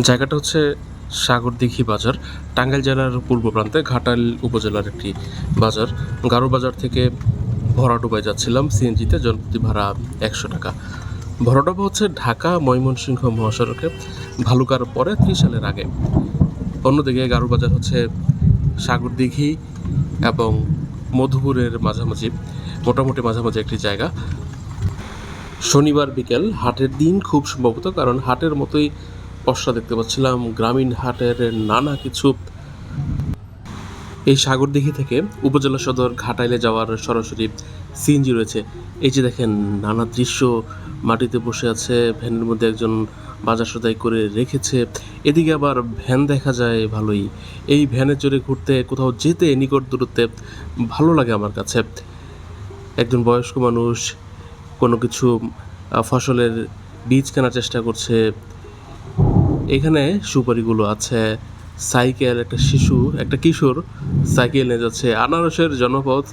জায়গাটা হচ্ছে সাগরদিঘি বাজার। টাঙ্গাইল জেলার পূর্ব প্রান্তে ঘাটাইল উপজেলার একটি বাজার। গারো বাজার থেকে ভরাডুবায় যাচ্ছিলাম সিএনজিতে জনপ্রতি ভাড়া একশো টাকা। ভরাডুবা হচ্ছে ঢাকা, ময়মনসিংহ মহাসড়কে। ভালুকার পরে ত্রিশ সালের আগে। অন্যদিকে গারো বাজার হচ্ছে সাগরদিঘি এবং মধুপুরের মাঝামাঝি, মোটামুটি মাঝামাঝি একটি জায়গা। শনিবার বিকেল, হাটের দিন খুব সম্ভবত, কারণ হাটের মতোই পশরা দেখতে পাচ্ছিলাম, গ্রামীণ হাটের নানা কিছু। এই সাগরদিঘি থেকে উপজেলা সদর ঘাটাইলে যাওয়ার সরাসরি সিএনজি রয়েছে। এই যে দেখেন, নানা দৃশ্য, মাটিতে বসে আছে, ভ্যানের মধ্যে একজন বাজার সদাই করে রেখেছে। এদিকে আবার ভ্যান দেখা যায় ভালোই। এই ভ্যানে চড়ে ঘুরতে কোথাও যেতে নিকট দূরত্বে ভালো লাগে আমার কাছে। একজন বয়স্ক মানুষ কোনো কিছু ফসলের বীজ কেনার চেষ্টা করছে। এখানে সুপারিগুলো আছে। সাইকেল, একটা শিশু, একটা কিশোর সাইকেল নিয়ে যাচ্ছে। আনারসের জনপথ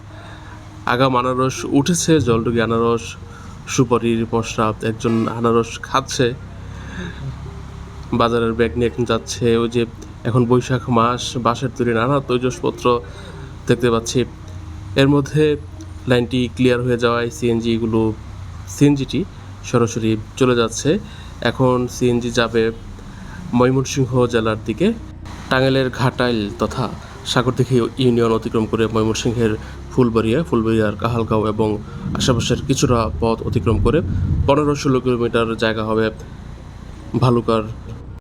আগাম আনারস উঠেছে জলডুগি আনারস, সুপারির পশরা একজন আনারস খাচ্ছে। বাজারের ব্যাগ নিয়ে এখন যাচ্ছে। ওই যে এখন বৈশাখ মাস, বাঁশের তৈরি নানা তৈজসপত্র দেখতে পাচ্ছি। এর মধ্যে লাইনটি ক্লিয়ার হয়ে যাওয়ায় সিএনজিগুলো সিএনজিটি সরাসরি চলে যাচ্ছে। এখন সিএনজি যাবে ময়মনসিংহ জেলার দিকে টাঙ্গেলের ঘাটাইল তথা সাগরদিঘি ইউনিয়ন অতিক্রম করে ময়মনসিংহের ফুলবাড়িয়া, ফুলবাড়িয়ার কাহালগাঁও এবং আশেপাশের কিছুটা পথ অতিক্রম করে পনেরো ষোলো কিলোমিটার জায়গা হবে ভালুকার